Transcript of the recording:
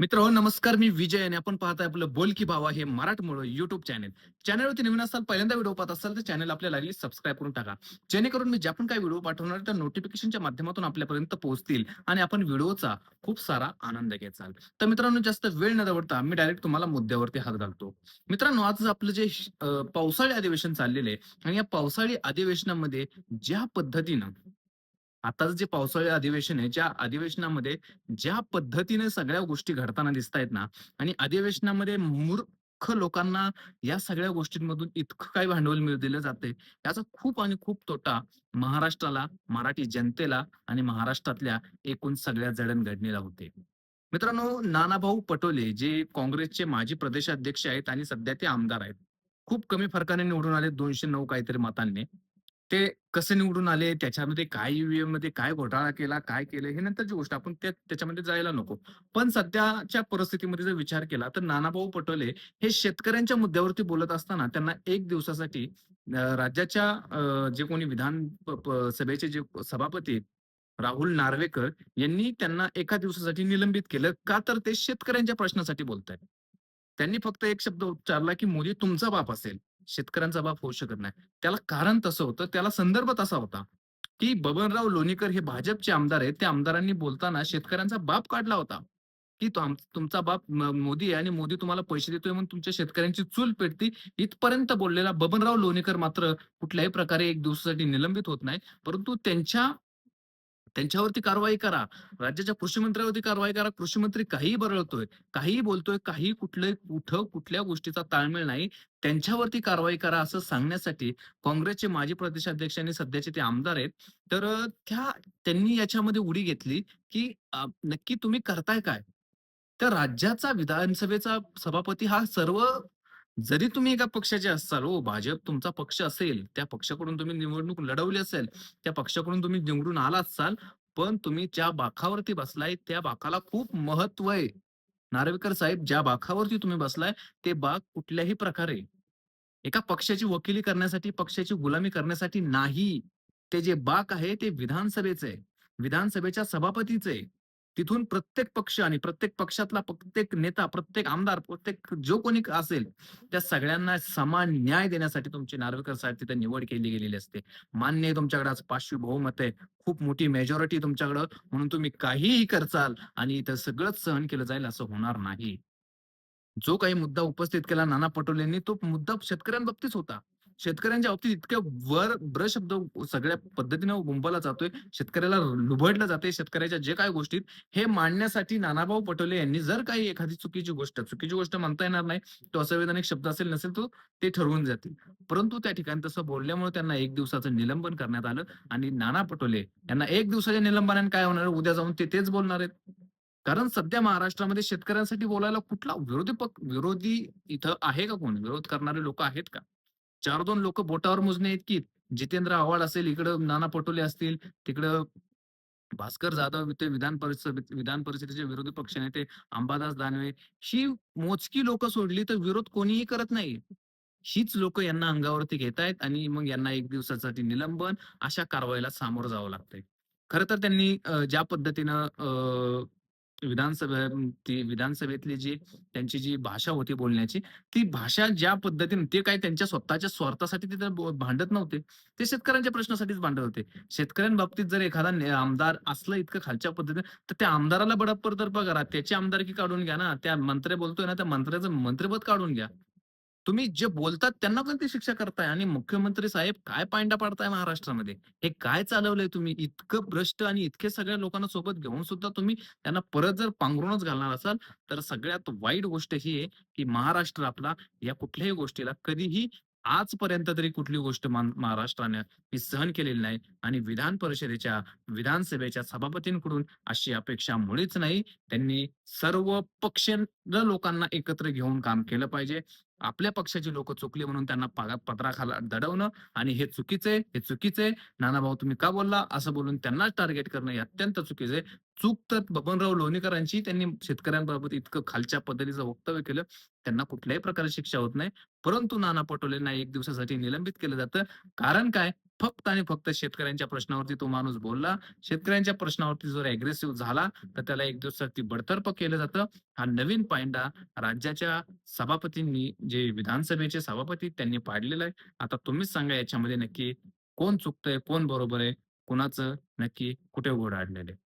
मित्र हो नमस्कार मी विजय आणि आपण पाहताय आपलं बोल की भावा हे मराठमोळं युट्यूब चॅनल चॅनलवरती नवीन असाल पहिल्यांदा व्हिडिओ पाहत असाल तर चॅनल आपल्या लागली सबस्क्राईब करून टाका. जेणेकरून मी ज्या पण काही व्हिडिओ पाठवणार त्या नोटिफिकेशनच्या माध्यमातून आपल्यापर्यंत पोहोचतील आणि आपण व्हिडिओचा खूप सारा आनंद घ्यायचा तर मित्रांनो जास्त वेळ न दवडता मी डायरेक्ट तुम्हाला मुद्द्यावरती हात घालतो. मित्रांनो आज आपलं जे पावसाळी अधिवेशन चाललेलं आहे आणि या पावसाळी अधिवेशनामध्ये ज्या पद्धतीनं आताच जे पावसाळी अधिवेशन आहे ज्या अधिवेशनामध्ये ज्या पद्धतीने सगळ्या गोष्टी घडताना दिसत आहेत ना आणि अधिवेशनामध्ये मूर्ख लोकांना या सगळ्या गोष्टींमधून इतकं काही भांडवल मिळ दिलं जाते याचा खूप आणि खूप तोटा महाराष्ट्राला मराठी जनतेला आणि महाराष्ट्रातल्या एकूण सगळ्या जडणघडणीला होते. मित्रांनो नानाभाऊ पटोले जे काँग्रेसचे माजी प्रदेशाध्यक्ष आहेत आणि सध्या ते आमदार आहेत खूप कमी फरकाने निवडून आले दोनशे नऊ काहीतरी मतांनी. ते कसे निवडून आले त्याच्यामध्ये काय ईव्हीएममध्ये काय घोटाळा केला काय केलं हे नंतरची गोष्ट. आपण त्या त्याच्यामध्ये जायला नको. पण सध्याच्या परिस्थितीमध्ये जर विचार केला तर नानाभाऊ पटोले हे शेतकऱ्यांच्या मुद्द्यावरती बोलत असताना त्यांना एक दिवसासाठी राज्याच्या जे कोणी विधान प- प- सभेचे जे सभापती आहेत, राहुल नार्वेकर यांनी त्यांना एका दिवसासाठी निलंबित केलं का तर ते शेतकऱ्यांच्या प्रश्नासाठी बोलत आहेत त्यांनी फक्त एक शब्द उच्चारला की मोदी तुमचा बाप असेल. शेतकऱ्यांचा बाप होऊ शकत नाही. त्याला कारण तसं होतं त्याला संदर्भ तसा होता की बबनराव लोणीकर हे भाजपचे आमदार आहेत. त्या आमदारांनी बोलताना शेतकऱ्यांचा बाप काढला होता की तुमचा बाप मोदी आहे आणि मोदी तुम्हाला पैसे देतोय म्हणून तुमच्या शेतकऱ्यांची चूल पेटती. इथपर्यंत बोललेला बबनराव लोणीकर मात्र कुठल्याही प्रकारे एक दिवसासाठी निलंबित होत नाही. परंतु त्यांच्या त्यांच्यावरती कारवाई करा. राज्याच्या कृषी मंत्र्यावरती कारवाई करा. कृषी मंत्री काहीही बरळतोय काहीही बोलतोय काही कुठलं कुठं कुठल्या गोष्टीचा ताळमेळ नाही. त्यांच्यावरती कारवाई करा असं सांगण्यासाठी काँग्रेसचे माजी प्रदेशाध्यक्ष आणि सध्याचे ते आमदार आहेत. तर त्या त्यांनी याच्यामध्ये उडी घेतली की नक्की तुम्ही करताय काय? तर राज्याचा विधानसभेचा सभापती हा सर्व जरी तुम्ही एका पक्षाचे असाल हो भाजप तुमचा पक्ष असेल त्या पक्षाकडून तुम्ही निवडणूक लढवली असेल त्या पक्षाकडून तुम्ही निवडून आला असाल पण तुम्ही ज्या बाखावरती बसलाय त्या बाखाला खूप महत्त्व आहे. नार्वेकर साहेब ज्या बाखावरती तुम्ही बसलाय ते बाग कुठल्याही प्रकारे एका पक्षाची वकिली करण्यासाठी पक्षाची गुलामी करण्यासाठी नाही. ते जे बाक आहे ते विधानसभेचे आहे. विधानसभेच्या सभापतीचे आहे. तिथून प्रत्येक पक्ष आणि प्रत्येक पक्षातला प्रत्येक नेता प्रत्येक आमदार प्रत्येक जो कोणी असेल त्या सगळ्यांना समान न्याय देण्यासाठी तुमची नार्वेकर साहेब तिथे निवड केली गेलेली असते. मान्य तुमच्याकडे आज पाचशे बहुमत आहे. खूप मोठी मेजॉरिटी तुमच्याकडं. म्हणून तुम्ही काहीही करचाल आणि इथं सगळंच सहन केलं जाईल असं होणार नाही. जो काही मुद्दा उपस्थित केला नाना पटोलेंनी तो मुद्दा शेतकऱ्यांबाबतीत होता. शेतकऱ्यांच्या बाबतीत इतक्या वर ब्र शब्द सगळ्या पद्धतीनं गुंपला जातोय. शेतकऱ्याला लुबडलं जाते शेतकऱ्याच्या जे काय गोष्टीत हे मांडण्यासाठी नानाभाऊ पटोले यांनी जर काही एखादी चुकीची गोष्ट चुकीची गोष्ट म्हणता येणार नाही तो असंवैधानिक शब्द असेल नसेल तो ते ठरवून जातील. परंतु त्या ठिकाणी तसं बोलल्यामुळे त्यांना एक दिवसाचं निलंबन करण्यात आलं आणि नाना पटोले यांना एक दिवसाच्या निलंबनाने काय होणार? उद्या जाऊन ते तेच बोलणार आहेत. कारण सध्या महाराष्ट्रामध्ये शेतकऱ्यांसाठी बोलायला कुठला विरोधी पक्ष विरोधी इथं आहे का कोण? विरोध करणारे लोक आहेत का? चार दोन लोक बोटावर मोजणे इतकी जितेंद्र आव्हाड असेल इकडं नाना पटोले असतील तिकडं भास्कर जाधव ते विधान परिषद विधान परिषदेचे विरोधी पक्ष नेते अंबादास दानवे. ही मोजकी लोक सोडली तर विरोध कोणीही करत नाही. हीच लोक यांना अंगावरती घेत आहेत आणि मग यांना एक दिवसासाठी निलंबन अशा कारवाईला सामोरं जावं लागतंय. खर तर त्यांनी ज्या पद्धतीनं अं, विधानसभे ती विधानसभेतली जी त्यांची जी भाषा होती बोलण्याची ती भाषा ज्या पद्धतीने ते काही त्यांच्या स्वतःच्या स्वार्थासाठी तिथे भांडत नव्हते. ते शेतकऱ्यांच्या प्रश्नासाठीच भांडत होते. शेतकऱ्यांबाबतीत जर एखादा आमदार असलं इतकं खालच्या पद्धतीने तर त्या आमदाराला बडप्पर तर करा त्याची आमदारकी काढून घ्या ना. त्या मंत्री बोलतोय ना त्या मंत्र्याचं मंत्रिपद काढून घ्या. तुम्ही जे बोलतात त्यांना पण ती शिक्षा करताय आणि मुख्यमंत्री साहेब काय पांडा पाडताय महाराष्ट्रामध्ये? हे काय चालवलंय तुम्ही? इतकं भ्रष्ट आणि इतके सगळ्या लोकांना सोबत घेऊन सुद्धा तुम्ही त्यांना परत जर पांघरूनच घालणार असाल तर सगळ्यात वाईट गोष्ट ही आहे की महाराष्ट्र आपला या कुठल्याही गोष्टीला कधीही आजपर्यंत तरी कुठली गोष्ट महाराष्ट्राने ही सहन केलेली नाही आणि विधान परिषदेच्या विधानसभेच्या सभापतींकडून अशी अपेक्षा मुळीच नाही. त्यांनी सर्व पक्ष लोकांना एकत्र घेऊन काम केलं पाहिजे. आपल्या पक्षाची लोक चुकली म्हणून त्यांना पत्राखाला दडवणं आणि हे चुकीचे हे चुकीचे नानाभाऊ तुम्ही का बोलला? असं बोलून त्यांना टार्गेट करणं हे अत्यंत चुकीचे चूक तर बबनराव लोणीकरांची त्यांनी शेतकऱ्यांबाबत इतकं खालच्या पद्धतीचं वक्तव्य केलं. त्यांना कुठल्याही प्रकारे शिक्षा होत नाही. परंतु नाना पटोलेंना एक दिवसासाठी निलंबित केलं जातं. कारण काय? फक्त आणि फक्त शेतकऱ्यांच्या प्रश्नावरती तो माणूस बोलला. शेतकऱ्यांच्या प्रश्नावरती जर अग्रेसिव्ह झाला तर त्याला एक दिवसासाठी बडतर्फ केलं जातं. हा नवीन पायंडा राज्याच्या सभापतींनी जे विधानसभेचे सभापती त्यांनी पाडलेला आहे. आता तुम्हीच सांगा याच्यामध्ये नक्की कोण चुकतंय कोण बरोबर आहे कुणाचं नक्की कुठे घोड आहे?